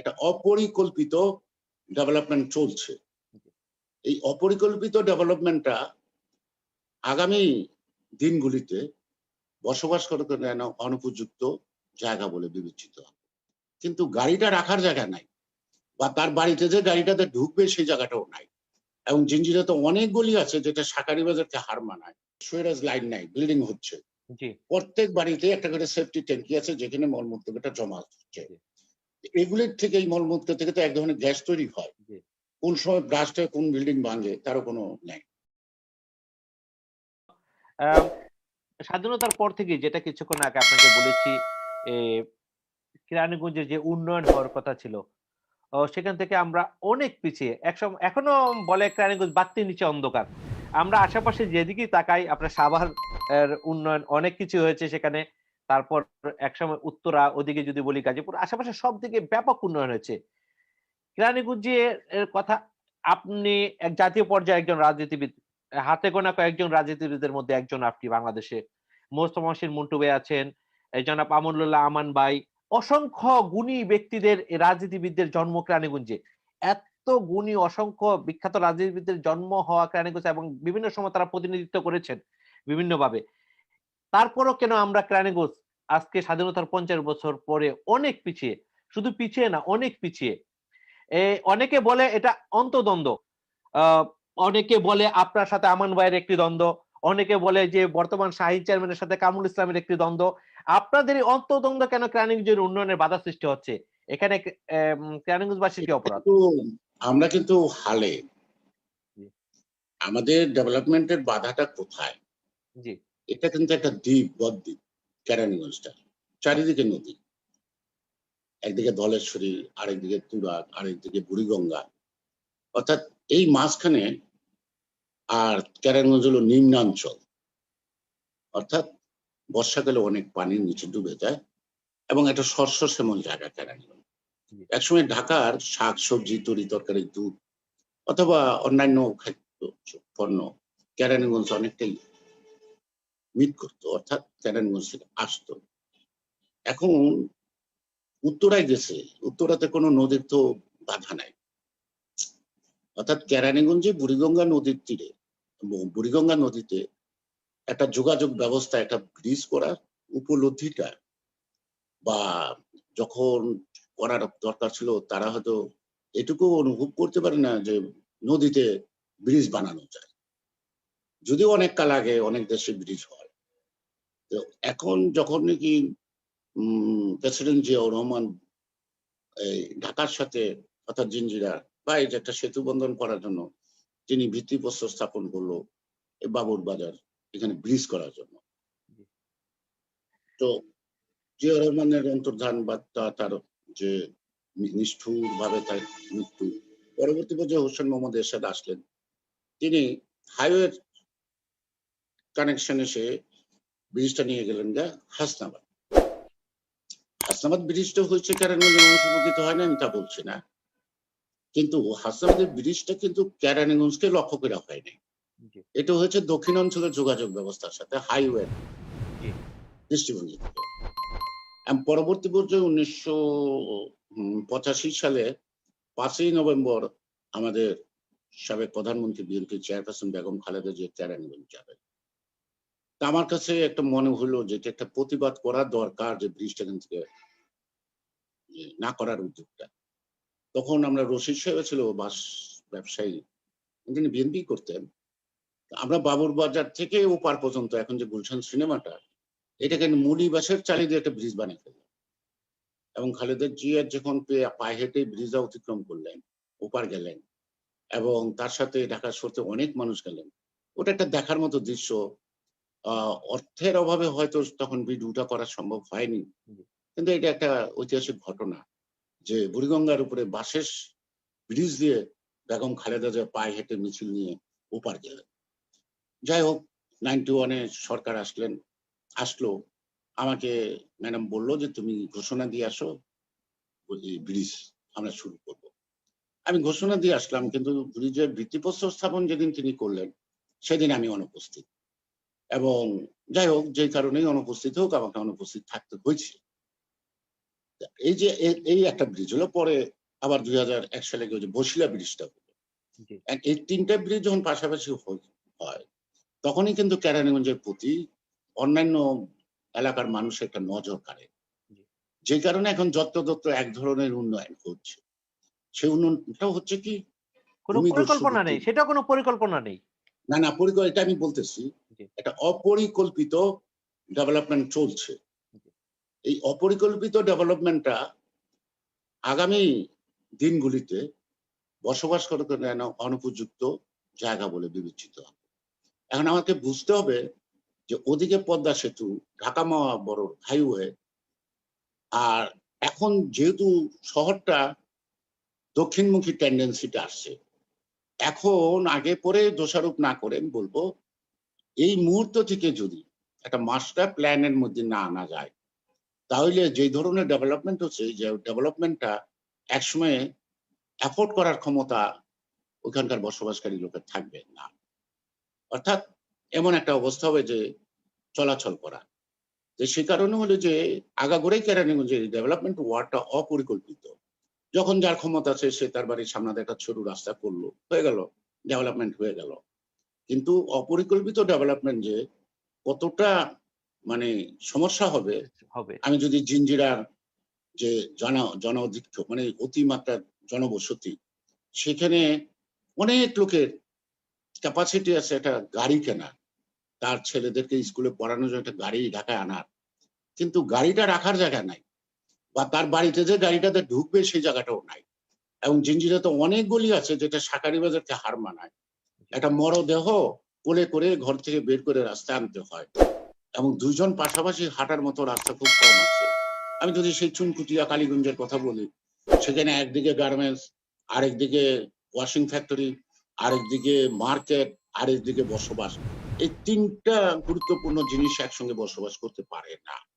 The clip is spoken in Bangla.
একটা অপরিকল্পিত ডেভেলপমেন্ট চলছে। এই অপরিকল্পিত ডেভেলপমেন্টটা আগামী দিনগুলিতে বসবাস করতে যেন অনুপযুক্ত জায়গা বলে বিবেচিত। হবে কিন্তু গাড়িটা রাখার জায়গা নাই বা তার বাড়িতে যে গাড়িটাতে ঢুকবে সেই জায়গাটাও নাই। এবং জিঞ্জিরে তো অনেক গলি আছে যেটা সাকারি বাজারকে হার মানায়। সুয়েরাজ লাইন নাই বিল্ডিং হচ্ছে। প্রত্যেক বাড়িতে একটা করে সেফটি ট্যাঙ্কি আছে যেখানে মলমূত্রটা জমা হচ্ছে। এগুলির থেকে এই মলমূত্র থেকে তো এক ধরনের গ্যাস তৈরি হয়। কোন সময় ব্রাস্টে কোন বিল্ডিং ভাঙে তারও কোনো নেই। স্বাধীনতার পর থেকে যেটা কিছুক্ষণ আগে আপনাকে বলেছি কেরানীগঞ্জের যে উন্নয়ন হওয়ার কথা ছিল সেখান থেকে আমরা অনেক পিছিয়ে একসময় এখনও বলে কেরানীগঞ্জ বাত্তির নিচে অন্ধকার। আমরা আশেপাশে যেদিকেই তাকাই আপনার সাভার উন্নয়ন অনেক কিছু হয়েছে সেখানে। তারপর একসময় উত্তরা, ওদিকে যদি বলি গাজীপুর, আশেপাশে সব দিকে ব্যাপক উন্নয়ন হয়েছে। কেরানীগঞ্জের কথা, আপনি এক জাতীয় পর্যায়ে একজন রাজনীতিবিদ, হাতে গোনা কয়েকজন রাজনীতিবিদের মধ্যে একজন আপনি বাংলাদেশে। মোস্তফা মন্টু ভাই আছেন জনাব আমনুল্লাহ আমান ভাই, অসংখ্য গুণী ব্যক্তিদের রাজনীতিবিদদের জন্ম কেরানীগঞ্জে। এত গুণী, অসংখ্য বিখ্যাত রাজনীতিবিদদের জন্ম হওয়া কেরানীগঞ্জে এবং বিভিন্ন সময় তারা প্রতিনিধিত্ব করেছেন বিভিন্নভাবে। তারপরও কেন আমরা কেরানীগঞ্জ আজকে স্বাধীনতার পঞ্চাশ বছর পরে অনেক পিছিয়ে শুধু পিছিয়ে না অনেক পিছিয়ে। অনেকে বলে এটা অন্তদ্বন্দ্ব। অনেকে বলে আপনার সাথে আমান ভাইয়ের একটি দ্বন্দ্ব। অনেকে বলে যে বর্তমান শাহিদ চেয়ারম্যানের সাথে কামরুল ইসলামের একটি দ্বন্দ্ব। আপনাদের এই অন্তদ্বন্দ্ব কেন কেরানীগঞ্জের উন্নয়নের বাধা সৃষ্টি হচ্ছে? এখানে আহ, কেরানীগঞ্জবাসীর কি অপরাধ? আমরা কিন্তু হালে। আমাদের ডেভেলপমেন্টের বাধাটা কোথায়? জি। এটা কিন্তু একটা দ্বীপ বদ্বীপ কেরানীগঞ্জটা। চারিদিকে নদী। একদিকে ধলেশ্বরী আরেকদিকে তুরাগ আরেকদিকে বুড়িগঙ্গা। অর্থাৎ এই মাঝখানে আর কেরানীগঞ্জ হলো নিম্নাঞ্চল। অর্থাৎ বর্ষাকালে অনেক পানির নিচে ডুবে যায় এবং একটা শস্য শ্যামল জায়গা কেরানীগঞ্জ। একসময় ঢাকার শাক সবজি তরি তরকারি দুধ অথবা অন্যান্য খাদ্য পণ্য কেরানীগঞ্জ অনেকটাই মিট করতো, অর্থাৎ কেরানীগঞ্জ থেকে আসতো। এখন উত্তরায় গেছে, উত্তরাতে কোনো নদীর তো বাধা নাই। অর্থাৎ কেরানীগঞ্জে বুড়িগঙ্গা নদীর তীরে, বুড়িগঙ্গা নদীতে একটা যোগাযোগ ব্যবস্থা, একটা ব্রিজ করার উপলব্ধিটা বা যখন করার দরকার ছিল, তারা হয়তো এটুকু অনুভব করতে পারে না যে নদীতে ব্রিজ বানানো যায়। যদিও অনেক কাল আগে অনেক দেশে ব্রিজ হয়। এখন যখন নাকি প্রেসিডেন্ট জিয়াউর রহমান এই ঢাকার সাথে অর্থাৎ জিঞ্জিরা বা এই যে একটা সেতু বন্ধন করার জন্য তিনি ভিত্তিপ্রস্তর স্থাপন করল বাবুর বাজার, এখানে ব্রিজ করার জন্য। তো জিয়াউর রহমানের অন্তর্ধান বা তার যে নিষ্ঠুর ভাবে তার মৃত্যু, পরবর্তী পর্যায়ে হোসেন মোহাম্মদ এরশাদ আসলেন। তিনি হাইওয়ে কানেকশন এসে ব্রিজটা নিয়ে গেলেন গা হাসনাবাদ। হাসনাবাদ ব্রিজটা হয়েছে কেরানীগঞ্জের মানুষ উপকৃত হয় না আমি তা বলছি না। কিন্তু হাসনাবাদের ব্রিজটা কিন্তু কেরানীগঞ্জকে লক্ষ্য করে হয়নি। এটা হয়েছে দক্ষিণ অঞ্চলের যোগাযোগ ব্যবস্থার সাথে হাইওয়ে। দৃষ্টিভঙ্গি। থেকে পরবর্তী পর্যায়ে উনিশশো পঁচাশি সালে পাঁচই নভেম্বর আমাদের সাবেক প্রধানমন্ত্রী বিএনপি চেয়ারপারসন বেগম খালেদা জিয়া কেরানীগঞ্জ যাবেন। তা আমার কাছে একটা মনে হলো যে একটা প্রতিবাদ করা দরকার যে ব্রিজটা এখান থেকে না করার উদ্যোগটা। তখন আমরা রশিদ সাহেব ছিল বাস ব্যবসায়ী তিনি বিএনপি করতেন। আমরা বাবুর বাজার থেকে ওপার পর্যন্ত, এখন যে গুলশান সিনেমাটা, এটাকে মুলি বাসের দিয়ে একটা ব্রিজ বানিয়ে ফেললেন এবং খালেদা জিয়া যখন পায়ে হেঁটে ব্রিজটা অতিক্রম করলেন, ওপার গেলেন, এবং তার সাথে ঢাকার সরতে অনেক মানুষ গেলেন, ওটা একটা দেখার মতো দৃশ্য অর্থের অভাবে হয়তো তখন ভিডিওটা করা সম্ভব হয়নি। কিন্তু এটা একটা ঐতিহাসিক ঘটনা যে বুড়িগঙ্গার উপরে বাসেস ব্রিজ দিয়ে বেগম খালেদা জিয়া পায়ে হেঁটে মিছিল নিয়ে ওপার গেলেন। যাই হোক নাইনটি ওয়ানে সরকার আসলেন আসলো। আমাকে ম্যাডাম বলল যে তুমি ঘোষণা দিয়ে আসো ব্রিজ আমরা শুরু করব। আমি ঘোষণা দিয়ে আসলাম কিন্তু ব্রিজের ভিত্তিপ্রস্তর স্থাপন যেদিন তিনি করলেন সেদিন আমি অনুপস্থিত। এবং যাই হোক যে কারণেই অনুপস্থিত হোক আমাকে অনুপস্থিত থাকতে হয়েছে এই যে এই একটা ব্রিজ হলো পরে আবার দুই হাজার এক সালে যে বসিলা ব্রিজটা হলো। এই তিনটা ব্রিজ যখন পাশাপাশি হয়- তখনই কিন্তু কেরানীগঞ্জের প্রতি অন্যান্য এলাকার মানুষ একটা নজর কাড়ে। যে কারণে এখন যত্রতত্র এক ধরনের উন্নয়ন হচ্ছে। সেই উন্নয়নটা হচ্ছে কি? কোনো পরিকল্পনা নেই সেটা কোনো পরিকল্পনা নেই। না না পরিকল্প এটা আমি বলতেছি এটা অপরিকল্পিত ডেভেলপমেন্ট চলছে। এই অপরিকল্পিত ডেভেলপমেন্টটা আগামী দিনগুলিতে বসবাস করতে যেন অনুপযুক্ত জায়গা বলে বিবেচিত হবে। এখন আমাকে বুঝতে হবে যে ওদিকে পদ্মা সেতু ঢাকা মাওয়া বড় হাইওয়ে আর এখন যেহেতু শহরটা দক্ষিণমুখী টেন্ডেন্সিটা আসছে এখন আগে পরে দোষারোপ না করেন বলব এই মুহূর্ত থেকে যদি একটা মাস্টার প্ল্যানের মধ্যে না আনা যায়, তাহলে যে ধরনের ডেভেলপমেন্ট হচ্ছে, যে ডেভেলপমেন্টটা একসময় অ্যাফোর্ড করার ক্ষমতা ওখানকার বসবাসকারী লোকের থাকবে না। অর্থাৎ এমন একটা অবস্থা হবে যে চলাচল করা। যে সে কারণে হলো যে আগাগোড়াই কেরানীগঞ্জে ডেভেলপমেন্ট ওয়ার্ডটা অপরিকল্পিত। যখন যার ক্ষমতা আছে, সে তার বাড়ির সামনে একটা ছোট রাস্তা করল, হয়ে গেল ডেভেলপমেন্ট হয়ে গেল। কিন্তু অপরিকল্পিত ডেভেলপমেন্ট যে কতটা মানে সমস্যা হবে আমি যদি জিঞ্জিরার যে জন জন অধিক্ষ মানে অতিমাত্রার জনবসতি সেখানে অনেক লোকের ক্যাপাসিটি আছে একটা গাড়ি কেনার। তার ছেলেদেরকে স্কুলে পড়ানোর জন্য একটা গাড়ি ঢাকায় আনার। কিন্তু গাড়িটা রাখার জায়গা নাই বা তার বাড়িতে যে গাড়িটাতে ঢুকবে সেই জায়গাটাও নাই। এবং জিঞ্জিরা তো অনেক গলি আছে যেটা শাকারি বাজারকে হার মানায়। একটা মরদেহ কোলে করে ঘর থেকে বের করে রাস্তায় আনতে হয়। এবং দুইজন পাশাপাশি হাঁটার মতো রাস্তা খুব কম আছে। আমি যদি সেই চুনকুটিয়া কালীগঞ্জের কথা বলি, সেখানে একদিকে গার্মেন্টস, আরেকদিকে ওয়াশিং ফ্যাক্টরি, আরেকদিকে মার্কেট, আরেকদিকে বসবাস। এই তিনটা গুরুত্বপূর্ণ জিনিস একসঙ্গে বসবাস করতে পারে না।